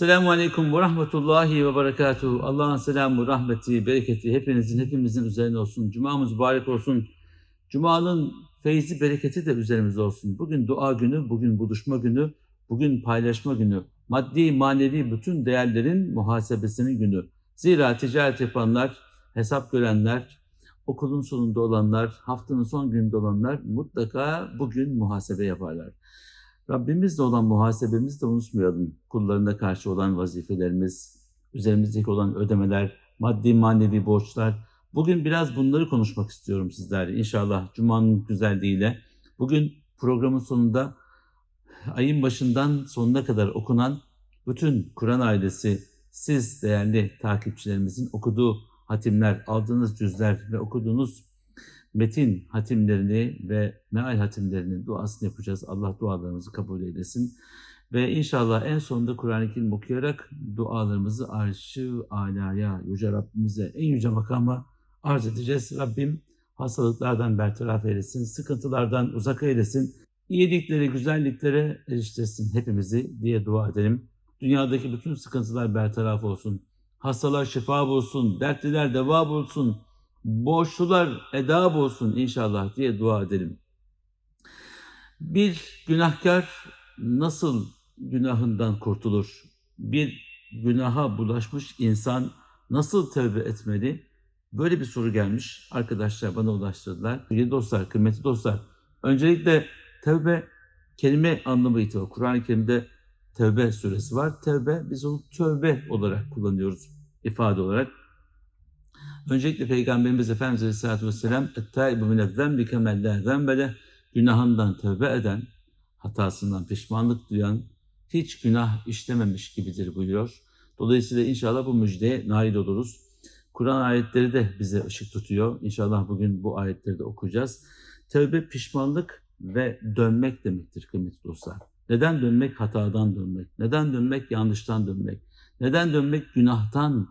Esselamu Aleyküm ve Rahmetullahi ve Berekatuhu. Allah'ın selamı, rahmeti, bereketi hepinizin, hepimizin üzerine olsun. Cumamız mübarek olsun. Cuma'nın feyzi, bereketi de üzerimizde olsun. Bugün dua günü, bugün buluşma günü, bugün paylaşma günü. Maddi, manevi bütün değerlerin muhasebesinin günü. Zira ticaret yapanlar, hesap görenler, okulun sonunda olanlar, haftanın son gününde olanlar mutlaka bugün muhasebe yaparlar. Rabbimizle olan muhasebemizi de unutmayalım. Kullarına karşı olan vazifelerimiz, üzerimizdeki olan ödemeler, maddi manevi borçlar. Bugün biraz bunları konuşmak istiyorum sizlerle. İnşallah Cuma'nın güzelliğiyle. Bugün programın sonunda ayın başından sonuna kadar okunan bütün Kur'an ailesi, siz değerli takipçilerimizin okuduğu hatimler, aldığınız cüzler ve okuduğunuz metin hatimlerini ve meal hatimlerinin duasını yapacağız. Allah dualarımızı kabul eylesin. Ve inşallah en sonunda Kur'an-ı Kerim okuyarak dualarımızı arşı alaya, Yüce Rabbimize, en yüce makama arz edeceğiz. Rabbim hastalıklardan bertaraf eylesin, sıkıntılardan uzak eylesin, iyilikleri, güzelliklere eriştirsin hepimizi diye dua edelim. Dünyadaki bütün sıkıntılar bertaraf olsun. Hastalar şifa bulsun, dertliler deva bulsun, borçlular eda olsun inşallah diye dua edelim. Bir günahkar nasıl günahından kurtulur? Bir günaha bulaşmış insan nasıl tövbe etmeli? Böyle bir soru gelmiş. Arkadaşlar bana ulaştırdılar. Sevgili dostlar, kıymetli dostlar. Öncelikle tövbe kelime anlamı itibariyle Kur'an-ı Kerim'de tövbe suresi var. Tövbe biz onu tövbe olarak kullanıyoruz ifade olarak. Öncelikle Peygamberimiz Efendimiz Aleyhisselatü Vesselam اَتَّائِبُ مِنَ الذَّنْبِ كَمَنْ لَا ذَنْبَ Günahından tövbe eden, hatasından pişmanlık duyan, hiç günah işlememiş gibidir buyuruyor. Dolayısıyla inşallah bu müjdeye nail oluruz. Kur'an ayetleri de bize ışık tutuyor. İnşallah bugün bu ayetleri de okuyacağız. Tövbe pişmanlık ve dönmek demektir kıymetli dostlar. Neden dönmek? Hatadan dönmek. Neden dönmek? Yanlıştan dönmek. Neden dönmek? Günahtan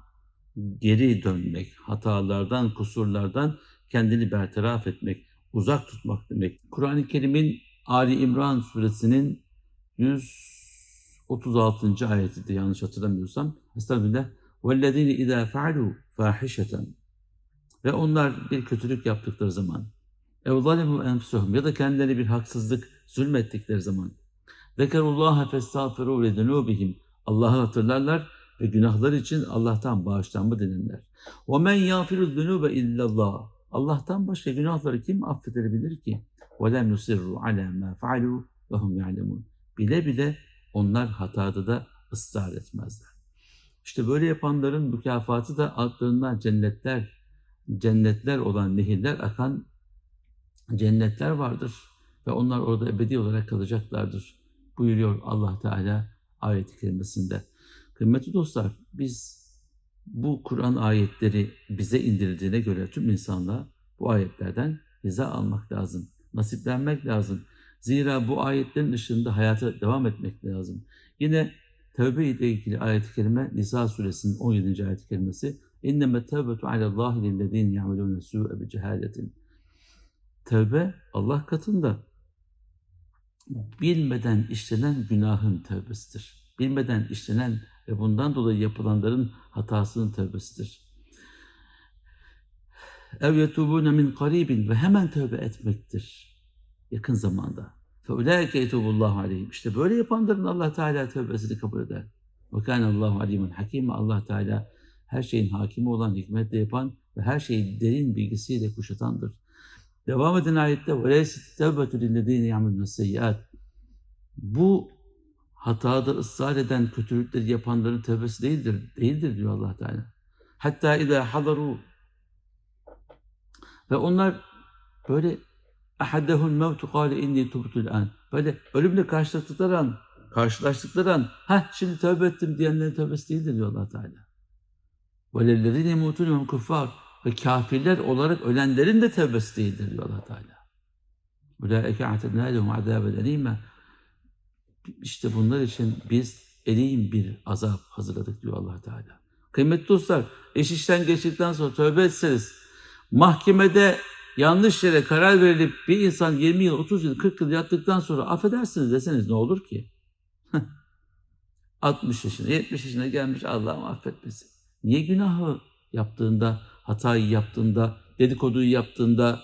geri dönmek, hatalardan, kusurlardan kendini bertaraf etmek, uzak tutmak demek. Kur'an-ı Kerim'in Ali İmran suresinin 136. ayeti de yanlış hatırlamıyorsam. Estağfirullah. وَالَّذ۪ينَ اِذَا فَعَلُوا فَاحِشَةً Ve onlar bir kötülük yaptıkları zaman اَوْ ظَلَمُوا اَنْفُسُهُمْ Ya da kendilerine bir haksızlık zulmettikleri zaman Zekerullaha festağfiru ve denubihim. Allah'ı hatırlarlar ve günahlar için Allah'tan bağışlanma dilenirler. Ve men yafiru denube illallah. Allah'tan başka günahları kim affedebilir ki? Ve lem yusirru ala ma faalu ve hum ya'lemun. Bile bile onlar hatada da ısrar etmezler. İşte böyle yapanların mükafatı da altlarından cennetler, cennetler olan nehirler akan cennetler vardır ve onlar orada ebedi olarak kalacaklardır. Buyuruyor Allah Teala ayet-i kerimesinde. Kıymetli dostlar biz bu Kur'an ayetleri bize indirildiğine göre tüm insanlığa bu ayetlerden hiza almak lazım. Nasiplenmek lazım. Zira bu ayetlerin ışığında hayata devam etmek lazım. Yine tövbe ile ilgili ayet-i kerime Nisa suresinin 17. ayet-i kerimesi İnneme tevbetu alallahi lillezine ya'melune su'e bi cehaletin. Tövbe Allah katında bilmeden işlenen günahın tövbesidir. Bilmeden işlenen ve bundan dolayı yapılanların hatasının tövbesidir. Ev yetubune min karibin ve hemen tövbe etmektir. Yakın zamanda. Fe ulaike yetubullahu aleyhim. İşte böyle yapanların Allah Teala tövbesini kabul eder. Ve kâne Allahu alimen hakim. Allah Teala her şeyin hakimi olan, hikmetle yapan ve her şeyi derin bilgisiyle kuşatandır. Devam eden ayette وَلَيْسِ تَوْبَةُ لِلَّذ۪ينَ يَعْمَلُونَ السَّيِّئَاتِ Bu hatada ısrar eden, kötülükleri yapanların tövbesi değildir, değildir diyor allah Teala. Hatta اِذَا حَضَرُوا Ve onlar böyle اَحَدَّهُ الْمَوْتُ قَالَ اِنِّي تُبْتُ الْاَنْ Böyle ölümle karşılaştıkları an, karşılaştıkları an, ha şimdi tövbe ettim diyenlerin tövbesi değildir diyor allah Teala. وَلَلَّذِينَ يَمُوتُونَ مَنْ كُفَّارٍ ve kafirler olarak ölenlerin de tevbesi değildir diyor allah Teala. Ulaike atedna lehum azaben elime. İşte bunlar için biz eleyim bir azap hazırladık diyor allah Teala. Kıymetli dostlar, iş işten geçtikten sonra tövbe etseniz, mahkemede yanlış yere karar verilip bir insan 20 yıl, 30 yıl, 40 yıl yattıktan sonra affedersiniz deseniz ne olur ki? 60 yaşına, 70 yaşına gelmiş Allah'ım affetmesin. Niye günahı yaptığında hatayı yaptığında, dedikoduyu yaptığında,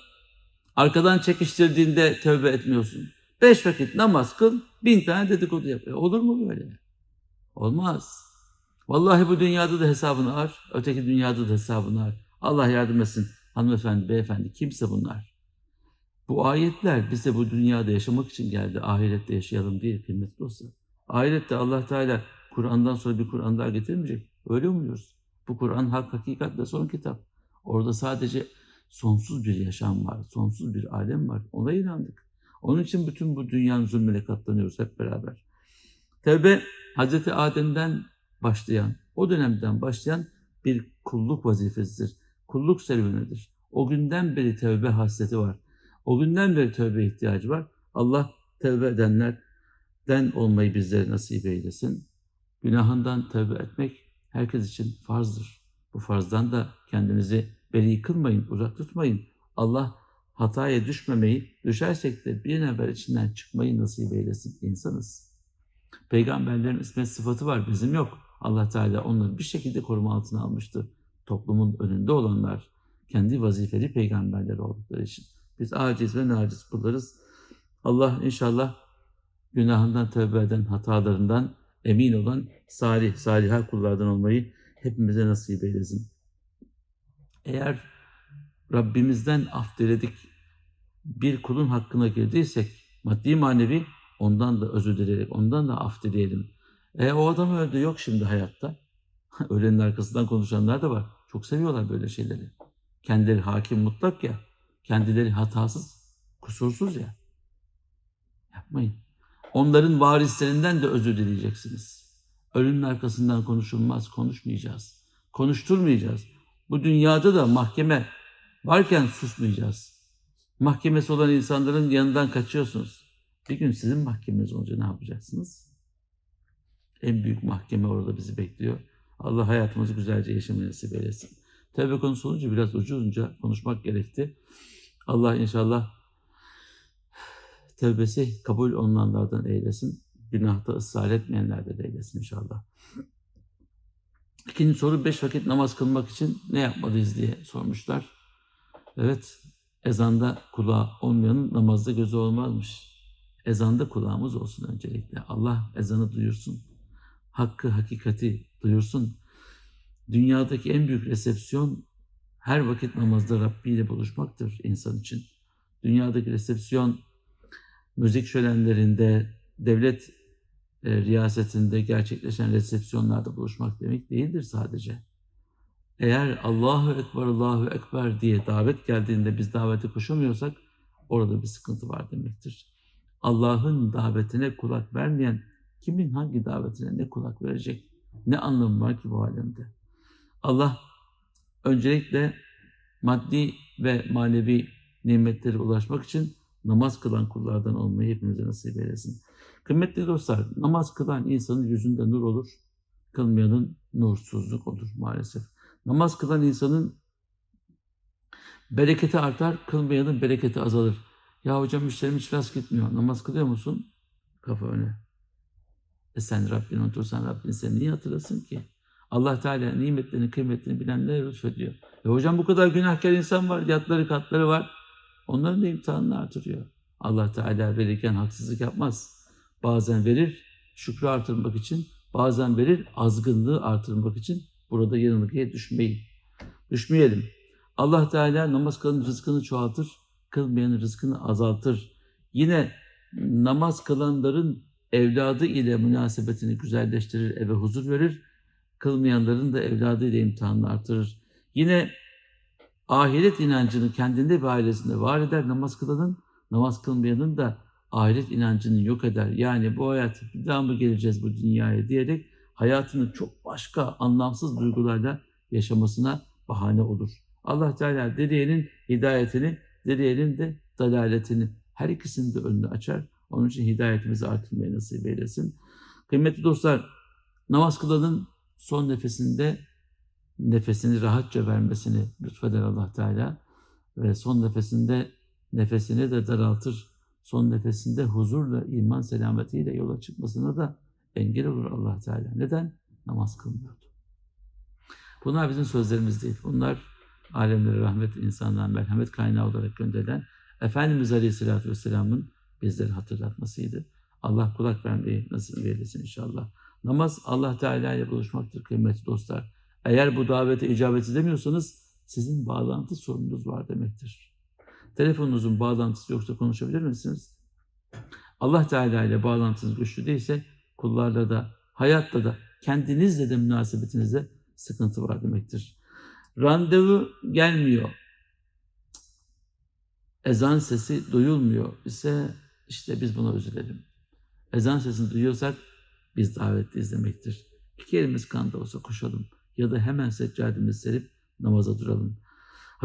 arkadan çekiştirdiğinde tövbe etmiyorsun? Beş vakit namaz kıl, bin tane dedikodu yap. E olur mu böyle? Olmaz. Vallahi bu dünyada da hesabını ar, öteki dünyada da hesabını ar. Allah yardım etsin hanımefendi, beyefendi, kimse bunlar. Bu ayetler bize bu dünyada yaşamak için geldi. Ahirette yaşayalım değil kıymetli dostlar. Ahirette Allah Teala Kur'an'dan sonra bir Kur'an daha getirmeyecek. Öyle umuyoruz. Bu Kur'an hak, hakikat ve son kitap. Orada sadece sonsuz bir yaşam var, sonsuz bir alem var. Ona inandık. Onun için bütün bu dünyanın zulmüne katlanıyoruz hep beraber. Tevbe Hazreti Adem'den başlayan, o dönemden başlayan bir kulluk vazifesidir. Kulluk serüvenidir. O günden beri tevbe hasreti var. O günden beri tövbe ihtiyacı var. Allah tevbe edenlerden olmayı bizlere nasip eylesin. Günahından tövbe etmek herkes için farzdır. Bu farzdan da kendinizi beri kılmayın, uzak tutmayın. Allah hataya düşmemeyi, düşersek de bir evvel içinden çıkmayı nasip eylesin insanız. Peygamberlerin ismet sıfatı var, bizim yok. Allah Teala onları bir şekilde koruma altına almıştır. Toplumun önünde olanlar kendi vazifeli peygamberler oldukları için. Biz aciz ve naciz kullarız. Allah inşallah günahından tövbe eden, hatalarından emin olan salih, salihah kullardan olmayı hepimize nasip eylesin. Eğer Rabbimizden af diledik, bir kulun hakkına girdiysek, maddi manevi ondan da özür dileyerek, ondan da af dileyelim. E o adam öldü, yok şimdi hayatta. Ölenin arkasından konuşanlar da var. Çok seviyorlar böyle şeyleri. Kendileri hakim mutlak ya, kendileri hatasız, kusursuz ya. Yapmayın. Onların varislerinden de özür dileyeceksiniz. Ölünün arkasından konuşulmaz, konuşmayacağız. Konuşturmayacağız. Bu dünyada da mahkeme varken susmayacağız. Mahkemesi olan insanların yanından kaçıyorsunuz. Bir gün sizin mahkemeniz olunca ne yapacaksınız? En büyük mahkeme orada bizi bekliyor. Allah hayatımızı güzelce yaşamayı nasip eylesin. Tevbe konusu olunca biraz ucuzunca konuşmak gerekti. Allah inşallah tevbesi kabul olunanlardan eylesin. Günahta ısrar etmeyenlerden eylesin inşallah. İkinci soru beş vakit namaz kılmak için ne yapmalıyız diye sormuşlar. Evet, ezanda kulağı olmayanın namazda gözü olmazmış. Ezanda kulağımız olsun öncelikle. Allah ezanı duyursun. Hakkı, hakikati duyursun. Dünyadaki en büyük resepsiyon her vakit namazda Rabbi ile buluşmaktır insan için. Dünyadaki resepsiyon müzik şölenlerinde, devlet e, riyasetinde gerçekleşen resepsiyonlarda buluşmak demek değildir sadece. Eğer Allahu Ekber, Allahu Ekber diye davet geldiğinde biz davete koşamıyorsak orada bir sıkıntı var demektir. Allah'ın davetine kulak vermeyen kimin hangi davetine ne kulak verecek? Ne anlamı var ki bu alemde? Allah öncelikle maddi ve manevi nimetlere ulaşmak için namaz kılan kullardan olmayı hepimize nasip eylesin. Kıymetli dostlar, namaz kılan insanın yüzünde nur olur, kılmayanın nursuzluk olur maalesef. Namaz kılan insanın bereketi artar, kılmayanın bereketi azalır. Ya hocam müşterim hiç rast gitmiyor. Namaz kılıyor musun? Kafa öne. E sen Rabbini unutursan Rabbin seni niye hatırlasın ki? Allah Teala nimetlerini, kıymetlerini bilenlere lütfediyor. E hocam bu kadar günahkar insan var, yatları katları var. Onların da imtihanını artırıyor. Allah Teala verirken haksızlık yapmaz. Bazen verir şükrü artırmak için, bazen verir azgınlığı artırmak için. Burada yanılgıya düşmeyin. Düşmeyelim. Allah Teala namaz kılanın rızkını çoğaltır, kılmayanın rızkını azaltır. Yine namaz kılanların evladı ile münasebetini güzelleştirir, eve huzur verir. Kılmayanların da evladı ile imtihanını artırır. Yine ahiret inancını kendinde ve ailesinde var eder namaz kılanın, namaz kılmayanın da ahiret inancını yok eder. Yani bu hayat bir daha mı geleceğiz bu dünyaya diyerek hayatını çok başka anlamsız duygularla yaşamasına bahane olur. Allah Teala dileyenin hidayetini, dileyenin de dalaletini her ikisini de önünü açar. Onun için hidayetimizi artırmayı nasip eylesin. Kıymetli dostlar, namaz kılanın son nefesinde nefesini rahatça vermesini lütfeder Allah Teala. ve son nefesinde nefesini de daraltır. Son nefesinde huzurla, iman selametiyle yola çıkmasına da engel olur allah Teala. Neden? Namaz kılmıyordu. Bunlar bizim sözlerimiz değil. Bunlar alemlere rahmet, insanlığa merhamet kaynağı olarak gönderilen Efendimiz Aleyhisselatü Vesselam'ın bizleri hatırlatmasıydı. Allah kulak vermeyi nasip eylesin inşallah. Namaz Allah Teala ile buluşmaktır kıymetli dostlar. Eğer bu davete icabet edemiyorsanız sizin bağlantı sorununuz var demektir. Telefonunuzun bağlantısı yoksa konuşabilir misiniz? Allah Teala ile bağlantınız güçlü değilse kullarla da, hayatta da, kendinizle de münasebetinizde sıkıntı var demektir. Randevu gelmiyor. Ezan sesi duyulmuyor ise işte biz buna üzülelim. Ezan sesini duyuyorsak biz davetliyiz demektir. İki elimiz kanda olsa koşalım ya da hemen seccademizi serip namaza duralım.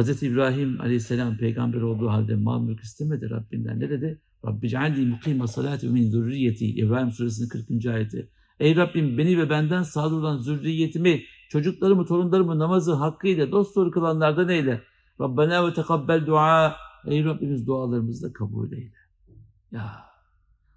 Hz. İbrahim aleyhisselam peygamber olduğu halde mal mülk istemedi Rabbinden. Ne dedi? Rabbi cealli mukime salati ve min zürriyeti. İbrahim suresinin 40. ayeti. Ey Rabbim beni ve benden sağ olan zürriyetimi, çocuklarımı, torunlarımı namazı hakkıyla dost doğru kılanlardan eyle. Rabbena ve tekabbel dua. Ey Rabbimiz dualarımızı da kabul eyle. Ya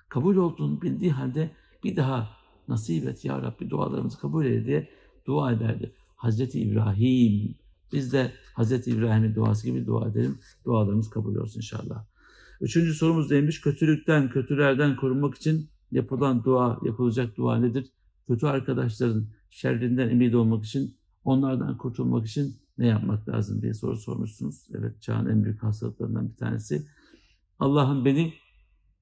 kabul olduğunu bildiği halde bir daha nasip et ya Rabbi dualarımızı kabul eyle diye dua ederdi. Hazreti İbrahim biz de Hazreti İbrahim'in duası gibi dua edelim. Dualarımız kabul olsun inşallah. Üçüncü sorumuz neymiş? Kötülükten, kötülerden korunmak için yapılan dua, yapılacak dua nedir? Kötü arkadaşların şerrinden emin olmak için, onlardan kurtulmak için ne yapmak lazım diye soru sormuşsunuz. Evet, çağın en büyük hastalıklarından bir tanesi. Allah'ım beni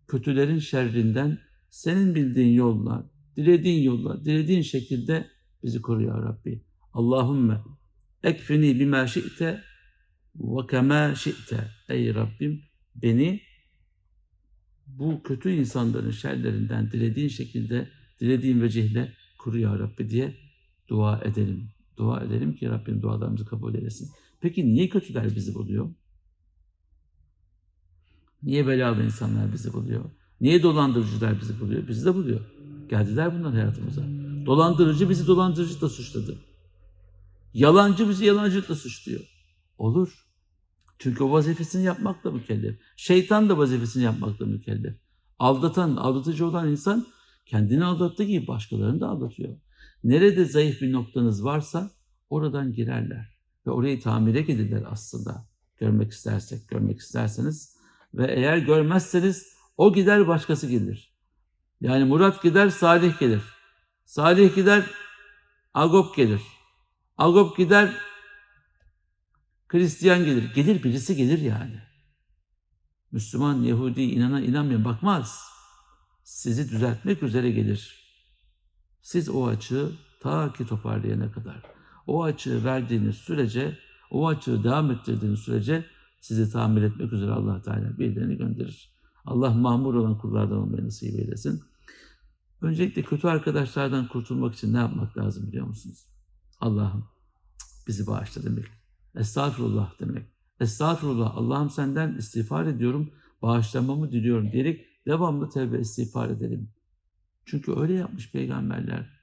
kötülerin şerrinden senin bildiğin yolla, dilediğin yolla, dilediğin şekilde bizi koru ya Rabbi. Allahümme ekfini bima şi'te ve kema şi'te. Ey Rabbim beni bu kötü insanların şerlerinden dilediğin şekilde, dilediğin vecihle koru ya Rabbi diye dua edelim. Dua edelim ki Rabbim dualarımızı kabul eylesin. Peki niye kötüler bizi buluyor? Niye belalı insanlar bizi buluyor? Niye dolandırıcılar bizi buluyor? Bizi de buluyor. Geldiler bunlar hayatımıza. Dolandırıcı bizi dolandırıcılıkla suçladı. Yalancı bizi yalancılıkla suçluyor. Olur. Çünkü o vazifesini yapmakla mükellef. Şeytan da vazifesini yapmakla mükellef. Aldatan, aldatıcı olan insan kendini aldattığı gibi başkalarını da aldatıyor. Nerede zayıf bir noktanız varsa oradan girerler. Ve orayı tamire gelirler aslında. Görmek istersek, görmek isterseniz. Ve eğer görmezseniz o gider başkası gelir. Yani Murat gider, Salih gelir. Salih gider, Agop gelir. Agop gider, Hristiyan gelir. Gelir birisi gelir yani. Müslüman, Yahudi, inanan, inanmayan bakmaz. Sizi düzeltmek üzere gelir. Siz o açığı ta ki toparlayana kadar. O açığı verdiğiniz sürece, o açığı devam ettirdiğiniz sürece sizi tamir etmek üzere allah Teala birilerini gönderir. Allah mahmur olan kullardan olmayı nasip eylesin. Öncelikle kötü arkadaşlardan kurtulmak için ne yapmak lazım biliyor musunuz? Allah'ım bizi bağışla demek. Estağfurullah demek. Estağfurullah Allah'ım senden istiğfar ediyorum, bağışlamamı diliyorum diyerek devamlı tevbe istiğfar edelim. Çünkü öyle yapmış peygamberler.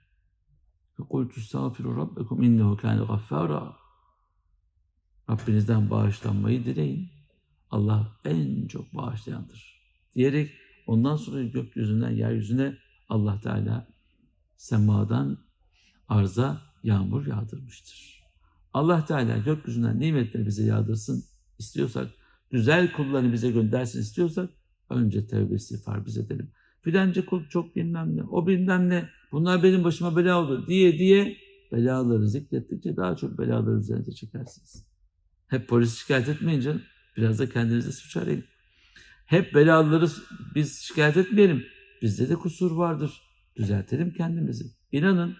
قُلْتُ اسْتَغْفِرُوا رَبَّكُمْ اِنَّهُ كَانَ غَفَّارًا Rabbinizden bağışlanmayı dileyin. Allah en çok bağışlayandır. Diyerek ondan sonra gökyüzünden yeryüzüne Allah Teala semadan arza yağmur yağdırmıştır. Allah Teala gökyüzünden nimetleri bize yağdırsın istiyorsak, güzel kullarını bize göndersin istiyorsak, önce tevbe istiğfar biz edelim. Filanca kul çok bilmem ne, o bilmem ne, bunlar benim başıma bela oldu diye diye belaları zikrettikçe daha çok belaları üzerinize çekersiniz. Hep polis şikayet etmeyin canım. Biraz da kendinize suç arayın. Hep belaları biz şikayet etmeyelim. Bizde de kusur vardır. Düzeltelim kendimizi. İnanın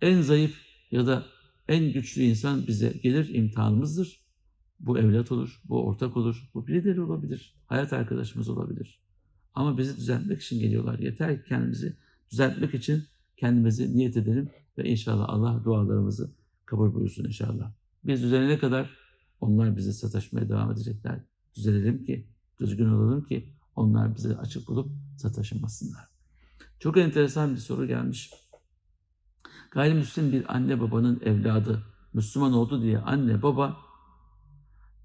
en zayıf ya da en güçlü insan bize gelir imtihanımızdır. Bu evlat olur, bu ortak olur, bu birileri olabilir, hayat arkadaşımız olabilir. Ama bizi düzeltmek için geliyorlar. Yeter ki kendimizi düzeltmek için kendimizi niyet edelim ve inşallah Allah dualarımızı kabul buyursun inşallah. Biz düzelene kadar onlar bize sataşmaya devam edecekler. Düzelelim ki, düzgün olalım ki onlar bize açık bulup sataşmasınlar. Çok enteresan bir soru gelmiş. Gayrimüslim bir anne babanın evladı Müslüman oldu diye anne baba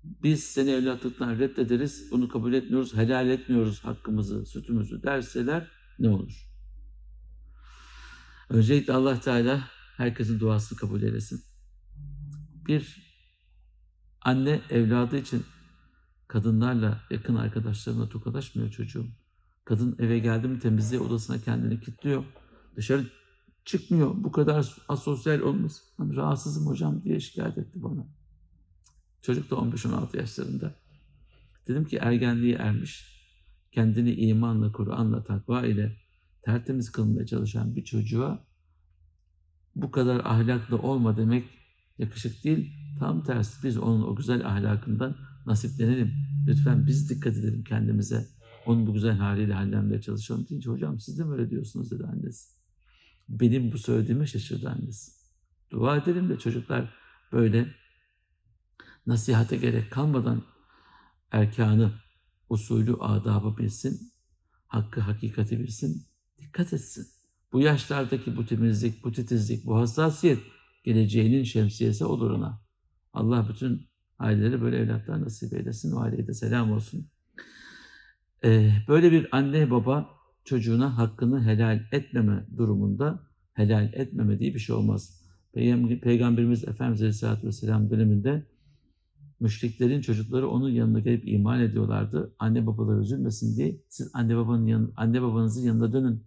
biz seni evlatlıktan reddederiz, bunu kabul etmiyoruz, helal etmiyoruz hakkımızı, sütümüzü derseler ne olur? Öncelikle Allah Teala herkesin duasını kabul eylesin. Bir anne evladı için kadınlarla, yakın arkadaşlarına tokalaşmıyor çocuğum. Kadın eve geldi mi temizliğe odasına kendini kilitliyor. Dışarı çıkmıyor. Bu kadar asosyal olması. Hani rahatsızım hocam diye şikayet etti bana. Çocuk da 15-16 yaşlarında. Dedim ki ergenliğe ermiş, kendini imanla, Kur'an'la, takva ile tertemiz kılmaya çalışan bir çocuğa bu kadar ahlaklı olma demek yakışık değil. Tam tersi biz onun o güzel ahlakından nasiplenelim. Lütfen biz dikkat edelim kendimize. Onun bu güzel haliyle hallenmeye çalışalım deyince hocam siz de mi öyle diyorsunuz dedi annesi. Benim bu söylediğime şaşırdı annesi. Dua edelim de çocuklar böyle nasihate gerek kalmadan erkanı, usulü, adabı bilsin, hakkı, hakikati bilsin, dikkat etsin. Bu yaşlardaki bu temizlik, bu titizlik, bu hassasiyet geleceğinin şemsiyesi olur ona. Allah bütün aileleri böyle evlatlar nasip eylesin. O aileye de selam olsun. Ee, böyle bir anne baba çocuğuna hakkını helal etmeme durumunda helal etmeme diye bir şey olmaz. Peygam- Peygamberimiz Efendimiz Aleyhisselatü Vesselam döneminde müşriklerin çocukları onun yanına gelip iman ediyorlardı. Anne babalar üzülmesin diye siz anne babanın yan, anne babanızın yanına dönün.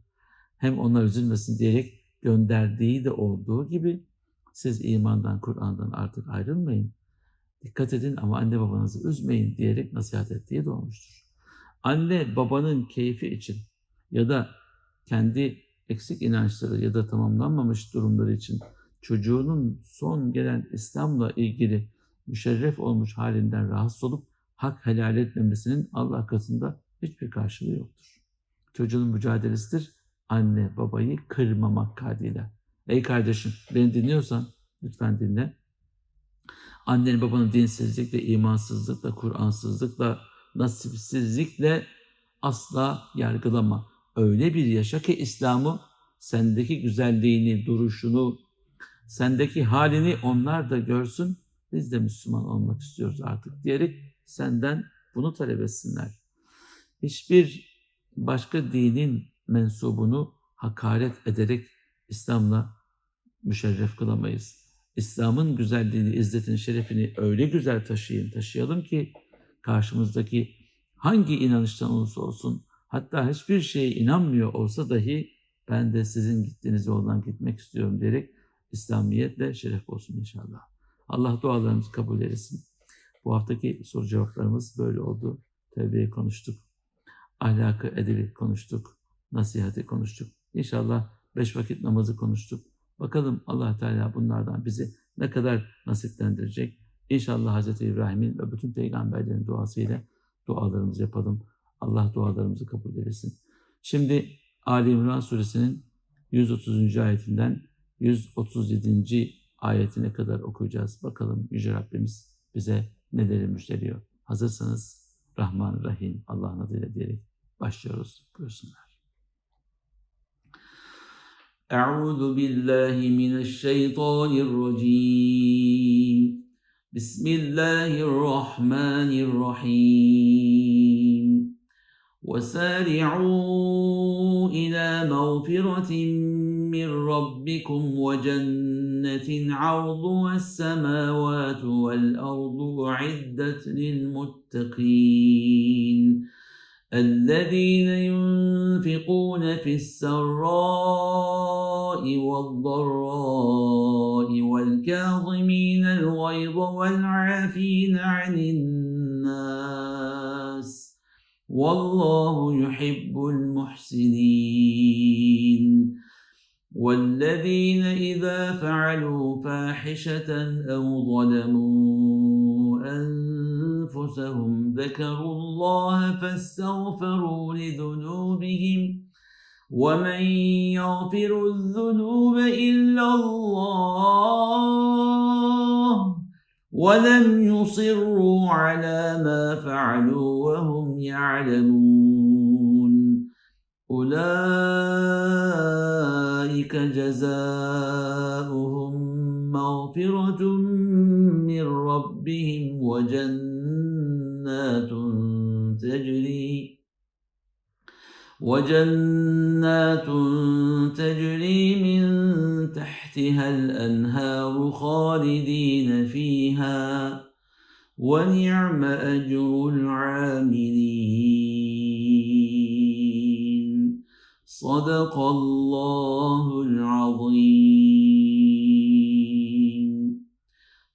Hem onlar üzülmesin diyerek gönderdiği de olduğu gibi siz imandan, Kur'an'dan artık ayrılmayın. Dikkat edin ama anne babanızı üzmeyin diyerek nasihat ettiği de olmuştur. Anne babanın keyfi için ya da kendi eksik inançları ya da tamamlanmamış durumları için çocuğunun son gelen İslam'la ilgili müşerref olmuş halinden rahatsız olup hak helal etmemesinin Allah katında hiçbir karşılığı yoktur. Çocuğun mücadelesidir anne babayı kırmamak kaydıyla. Ey kardeşim beni dinliyorsan lütfen dinle. Annenin babanın dinsizlikle, imansızlıkla, Kur'ansızlıkla, nasipsizlikle asla yargılama. Öyle bir yaşa ki İslam'ı sendeki güzelliğini, duruşunu, sendeki halini onlar da görsün. Biz de Müslüman olmak istiyoruz artık diyerek senden bunu talep etsinler. Hiçbir başka dinin mensubunu hakaret ederek İslam'la müşerref kılamayız. İslam'ın güzelliğini, izzetini, şerefini öyle güzel taşıyın, taşıyalım ki karşımızdaki hangi inanıştan olursa olsun, hatta hiçbir şeye inanmıyor olsa dahi ben de sizin gittiğiniz yoldan gitmek istiyorum diyerek İslamiyetle şeref olsun inşallah. Allah dualarımızı kabul eylesin. Bu haftaki soru cevaplarımız böyle oldu. Tevbeyi konuştuk. Ahlakı, edebi konuştuk. Nasihati konuştuk. İnşallah beş vakit namazı konuştuk. Bakalım allah Teala bunlardan bizi ne kadar nasiplendirecek. İnşallah Hz. İbrahim'in ve bütün peygamberlerin duasıyla dualarımızı yapalım. Allah dualarımızı kabul eylesin. Şimdi Ali İmran suresinin 130. ayetinden 137. ayetine kadar okuyacağız. Bakalım Yüce Rabbimiz bize neleri müjdeliyor. Hazırsanız Rahman Rahim Allah'ın adıyla diyerek başlıyoruz. Buyursunlar. Euzu billahi mineşşeytanirracim. Bismillahirrahmanirrahim. وسارعوا إلى مغفرة من ربكم وجنة عرضها السماوات والأرض أعدت للمتقين الذين ينفقون في السراء والضراء والكاظمين الغيظ والعافين عن الناس والله يحب المحسنين. والذين إذا فعلوا فاحشة أو ظلموا أنفسهم ذكروا الله فاستغفروا لذنوبهم. ومن يغفر الذنوب إلا الله ولم يصروا على ما فعلوا وهم يعلمون أولئك جزاؤهم مغفرة من ربهم وجنات تجري وجنات تجري من تحتها الأنهار خالدين فيها. ونعم أجر العاملين. صدق الله العظيم.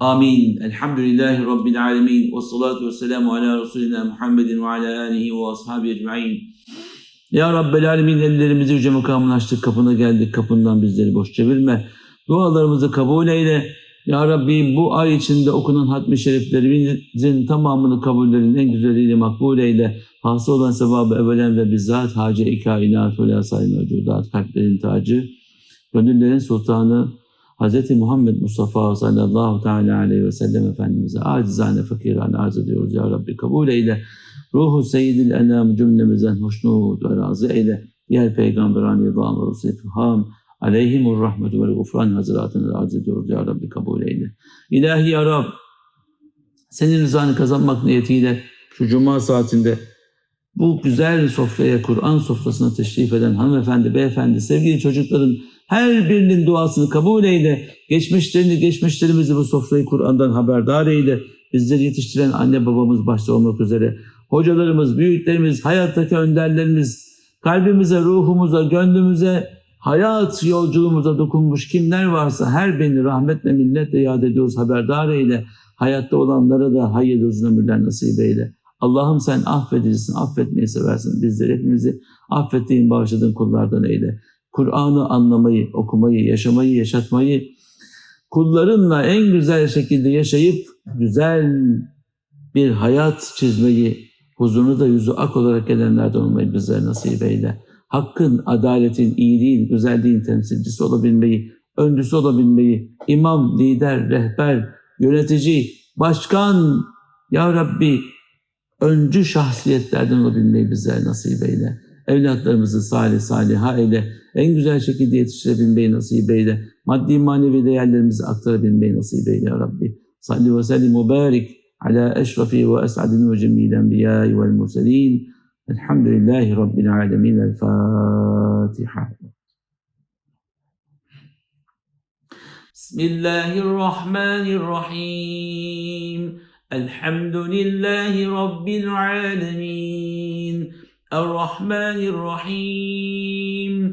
Amin. Elhamdülillahi Rabbil alemin. Ve salatu ve selamu ala Resulina Muhammedin ve ala alihi ve ashabi ecma'in. Ya Rabbel alemin ellerimizi yüce makamına açtık. Kapına geldik. Kapından bizleri boş çevirme. Dualarımızı kabul eyle. Ya Rabbi bu ay içinde okunan hatmi şeriflerimizin tamamını kabullerin en güzeliyle makbul eyle. Hasıl olan sevabı evvelen ve bizzat Hacı-i Kainat, Hülasayın Vücudat, kalplerin tacı, gönüllerin sultanı, Hz. Muhammed Mustafa sallallahu teala aleyhi ve sellem Efendimiz'e acizane fakirane arz ediyoruz ya Rabbi kabul eyle. Ruhu seyyidil enam cümlemizden hoşnut ve razı eyle. Diğer peygamberani yıldam ve rusul aleyhimur rahmetu vel gufran hazretini arz ediyoruz ya Rabbi kabul eyle. İlahi ya Rab senin rızanı kazanmak niyetiyle şu cuma saatinde bu güzel sofraya, Kur'an sofrasına teşrif eden hanımefendi, beyefendi, sevgili çocukların her birinin duasını kabul eyle. Geçmişlerini, geçmişlerimizi bu sofrayı Kur'an'dan haberdar eyle. Bizleri yetiştiren anne babamız başta olmak üzere hocalarımız, büyüklerimiz, hayattaki önderlerimiz, kalbimize, ruhumuza, gönlümüze, hayat yolculuğumuza dokunmuş kimler varsa her birini rahmetle, minnetle yad ediyoruz, haberdar eyle. Hayatta olanlara da hayırlı uzun ömürler nasip eyle. Allah'ım sen affedicisin, affetmeyi seversin. Bizleri hepimizi affettiğin, bağışladığın kullardan eyle. Kur'an'ı anlamayı, okumayı, yaşamayı, yaşatmayı, kullarınla en güzel şekilde yaşayıp güzel bir hayat çizmeyi, huzurunu da yüzü ak olarak gelenlerden olmayı bizlere nasip eyle. Hakkın, adaletin, iyiliğin, güzelliğin temsilcisi olabilmeyi, öncüsü olabilmeyi, imam, lider, rehber, yönetici, başkan, Ya Rabbi öncü şahsiyetlerden olabilmeyi bizlere nasip eyle. Evlatlarımızı salih saliha eyle. En güzel şekilde yetiştirebilmeyi nasip eyle. Maddi manevi değerlerimizi aktarabilmeyi nasip eyle Ya Rabbi. Salli ve sellim ve barik ala eşrafi ve es'adin ve cemil enbiyai vel murselin. Elhamdülillahi Rabbil alemin. El Fatiha. Bismillahirrahmanirrahim. Elhamdülillahi Rabbil alemin. الرحمن الرحيم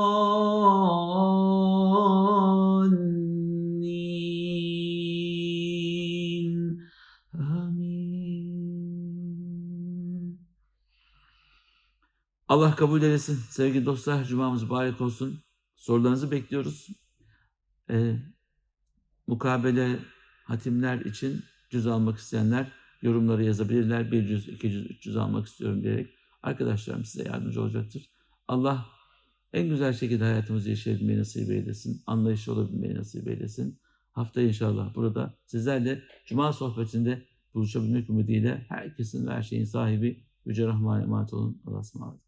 Amin. Allah kabul eylesin. Sevgili dostlar, cumamız mübarek olsun. Sorularınızı bekliyoruz. Ee, mukabele hatimler için cüz almak isteyenler yorumları yazabilirler. Bir cüz, iki cüz, üç cüz almak istiyorum diyerek arkadaşlarım size yardımcı olacaktır. Allah en güzel şekilde hayatımızı yaşayabilmeyi nasip eylesin. Anlayışlı olabilmeyi nasip eylesin. Hafta inşallah burada sizlerle Cuma sohbetinde buluşabilmek ümidiyle herkesin ve her şeyin sahibi Yüce Rahman'a emanet olun. Allah'a ısmarladık.